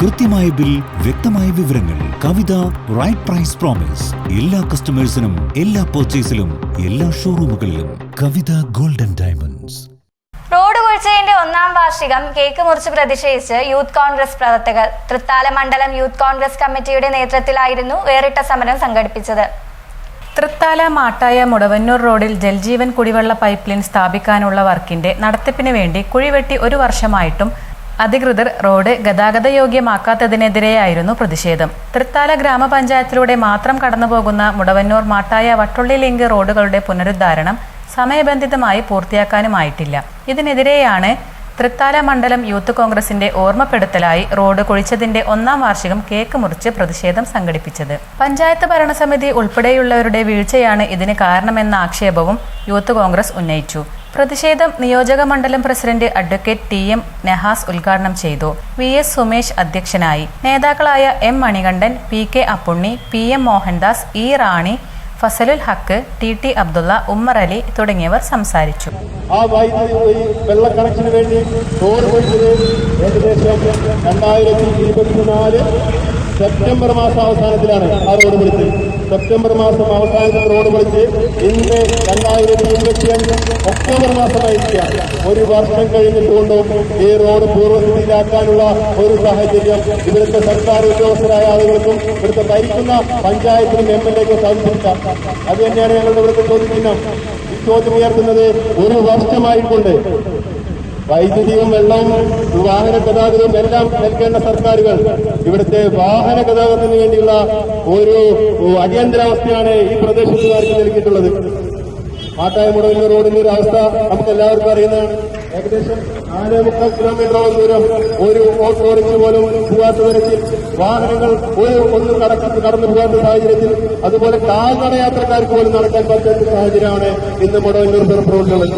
കൃത്യമായ ബിൽ വ്യക്തമായ വിവരങ്ങൾ കവിത റൈറ്റ് പ്രൈസ് പ്രോമിസ് എല്ലാ കസ്റ്റമേഴ്സിനും എല്ലാ പർച്ചേസിലും എല്ലാ ഷോറൂമുകളിലും കവിത ഗോൾഡൻ ഡയമണ്ട്സ് റോഡ് കുഴിച്ചതിന്റെ ഒന്നാം വാർഷികം കേക്ക് മുറിച്ച് പ്രതിഷേധിച്ച് യൂത്ത് കോൺഗ്രസ് പ്രവർത്തകർ. തൃത്താല മണ്ഡലം യൂത്ത് കോൺഗ്രസ് കമ്മിറ്റിയുടെ നേതൃത്വത്തിലായിരുന്നു വേറിട്ട സമരം സംഘടിപ്പിച്ചത്. തൃത്താല മാട്ടായ മുടവന്നൂർ റോഡിൽ ജൽജീവൻ കുടിവെള്ള പൈപ്പ് ലൈൻ സ്ഥാപിക്കാനുള്ള വർക്കിന്റെ നടത്തിപ്പിന് വേണ്ടി കുഴിവെട്ടി ഒരു വർഷമായിട്ടും അധികൃതർ റോഡ് ഗതാഗത യോഗ്യമാക്കാത്തതിനെതിരെയായിരുന്നു പ്രതിഷേധം. തൃത്താല ഗ്രാമപഞ്ചായത്തിലൂടെ മാത്രം കടന്നുപോകുന്ന മുടവന്നൂർ മാട്ടായ വട്ടുള്ളി ലിങ്ക് റോഡുകളുടെ പുനരുദ്ധാരണം സമയബന്ധിതമായി പൂർത്തിയാക്കാനുമായിട്ടില്ല. ഇതിനെതിരെയാണ് തൃത്താല മണ്ഡലം യൂത്ത് കോൺഗ്രസിന്റെ ഓർമ്മപ്പെടുത്തലായി റോഡ് കുഴിച്ചതിന്റെ ഒന്നാം വാർഷികം കേക്ക് മുറിച്ച് പ്രതിഷേധം സംഘടിപ്പിച്ചത്. പഞ്ചായത്ത് ഭരണസമിതി ഉൾപ്പെടെയുള്ളവരുടെ വീഴ്ചയാണ് ഇതിന് കാരണമെന്ന ആക്ഷേപവും യൂത്ത് കോൺഗ്രസ് ഉന്നയിച്ചു. പ്രതിഷേധം നിയോജക മണ്ഡലം president advocate T M Nehas ഉദ്ഘാടനം ചെയ്തു. വി എസ് സുമേഷ് അധ്യക്ഷനായി. നേതാക്കളായ M Manikandan P K Appunni P M Mohandas E Rani Fazalul Haq T T Abdulla Ummer Ali തുടങ്ങിയവർ സംസാരിച്ചു. ആ വൈദ്യുതി വെള്ള വേണ്ടി ഏകദേശം രണ്ടായിരത്തി ഇരുപത്തിനാല് സെപ്റ്റംബർ മാസം അവസാനത്തിലാണ് ആ റോഡ് പൊളിച്ചത് സെപ്റ്റംബർ മാസം അവസാനത്തിൽ റോഡ് പൊളിച്ച് ഇന്ന് രണ്ടായിരത്തി ഇരുപത്തിയഞ്ച് ഒക്ടോബർ മാസമായിരിക്കുകയാണ് ഒരു വർഷം കഴിഞ്ഞിട്ടുകൊണ്ടും ഈ റോഡ് പൂർവസ്ഥിതിയിലാക്കാനുള്ള ഒരു സാഹചര്യം ഇവിടുത്തെ സർക്കാർ ഉദ്യോഗസ്ഥരായ ആളുകൾക്കും ഇവിടുത്തെ ഭരിക്കുന്ന പഞ്ചായത്തിനും എം എൽ എക്കും സാധിച്ചില്ല അത് തന്നെയാണ് ഞങ്ങളുടെ ഇവിടുത്തെ ചോദ്യചിഹ്നം. ഈ ചോദ്യം ഉയർത്തുന്നത് ഒരു വർഷമായിക്കൊണ്ട് വൈദ്യുതിയും വെള്ളവും വാഹന ഗതാഗതവും എല്ലാം നൽകേണ്ട സർക്കാരുകൾ. ഇവിടുത്തെ വാഹന ഗതാഗതത്തിന് വേണ്ടിയുള്ള ഒരു അടിയന്തരാവസ്ഥയാണ് ഈ പ്രദേശത്തുകാർക്ക് നൽകിയിട്ടുള്ളത്. മാട്ടായ മുടങ്ങുന്ന റോഡിന്റെ ഒരു അവസ്ഥ നമുക്ക് എല്ലാവർക്കും അറിയുന്നതാണ്. ഏകദേശം നാല് മുക്കാൽ കിലോമീറ്ററോളം ദൂരം ഒരു ഓട്ടോറിക്ഷ പോലും പോകാത്ത തരത്തിൽ വാഹനങ്ങൾ ഒരു ഒന്ന് കടക്കത്ത് കടന്നു പോകാത്ത സാഹചര്യത്തിൽ അതുപോലെ കാൽനട യാത്രക്കാർക്ക് പോലും നടക്കാൻ പറ്റാത്ത സാഹചര്യമാണ് ഇന്ന് മുടവന്നൂർ റോഡിലുള്ളത്.